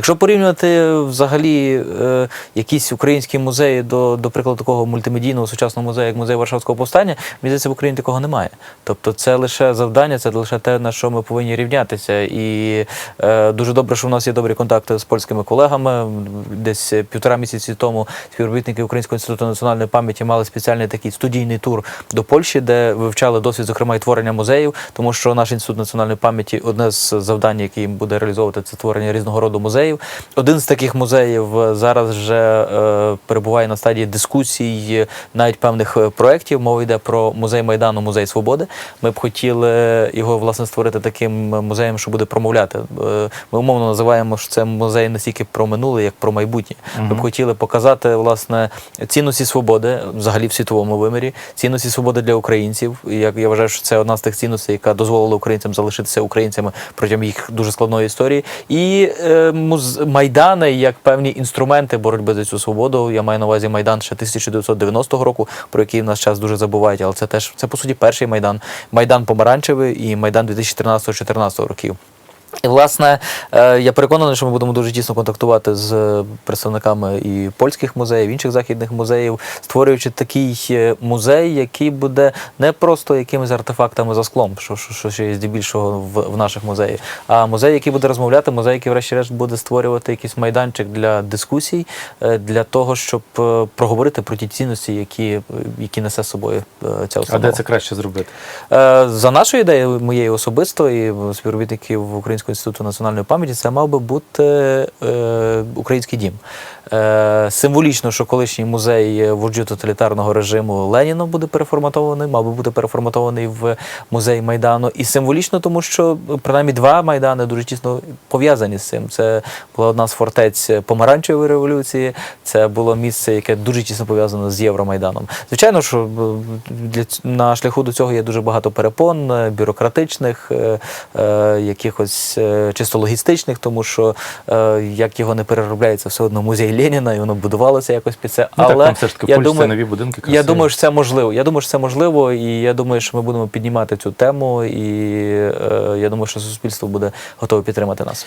Якщо порівнювати взагалі е, якісь українські музеї до, до прикладу такого мультимедійного сучасного музею, як музей Варшавського повстання, мені здається, в Україні такого немає. Тобто це лише завдання, це лише те, на що ми повинні рівнятися. І е, дуже добре, що в нас є добрі контакти з польськими колегами. Десь півтора місяці тому співробітники Українського інституту національної пам'яті мали спеціальний такий студійний тур до Польщі, де вивчали досвід, зокрема, і творення музеїв, тому що наш інститут національної пам'яті одне з завдань, які їм буде реалізовувати, це творення різного роду музеїв. Один з таких музеїв е, зараз вже е, перебуває на стадії дискусій навіть певних е, проєктів. Мова йде про музей Майдану, музей свободи. Ми б хотіли його власне створити таким музеєм, що буде промовляти. Е, Ми умовно називаємо, що це музей не стільки про минуле, як про майбутнє. Ми б хотіли показати власне цінності свободи, взагалі в світовому вимірі, цінності свободи для українців. І Я, я вважаю, що це одна з тих цінностей, яка дозволила українцям залишитися українцями протягом їх дуже складної історії. І е, муз... майдани як певні інструменти боротьби за цю свободу. Я маю на увазі майдан ще 1990 року, про який в нас час дуже забувають, але це теж це по суті перший майдан. Майдан помаранчевий і майдан 2013-2014 років. І, власне, е, я переконаний, що ми будемо дуже тісно контактувати з представниками і польських музеїв, і інших західних музеїв, створюючи такий е, музей, який буде не просто якимись артефактами за склом, що, що, що ще є здебільшого в, в наших музеях, а музей, який буде розмовляти, музей, який, врешті-решт, буде створювати якийсь майданчик для дискусій, е, для того, щоб проговорити про ті цінності, які, які несе з собою ця А де це краще зробити? За нашою ідеєю, моєю особисто і співробітників Українського інституту національної пам'яті, це мав би бути е, український дім. Е, символічно, що колишній музей вождю тоталітарного режиму Леніна буде переформатований, мав би бути переформатований в музей Майдану. І символічно, тому що принаймні два майдани дуже тісно пов'язані з цим. Це була одна з фортець помаранчевої революції, це було місце, яке дуже тісно пов'язано з Євромайданом. Звичайно, що е, для на шляху до цього є дуже багато перепон, е, бюрократичних, е, е, якихось е, чисто логістичних, тому що е, як його не переробляється, все одно музей Леніна, і воно будувалося якось під це. Ну, так, Але там все я думаю, нові будинки я думаю, що це можливо. Я думаю, що це можливо, і я думаю, що ми будемо піднімати цю тему, і е, я думаю, що суспільство буде готове підтримати нас.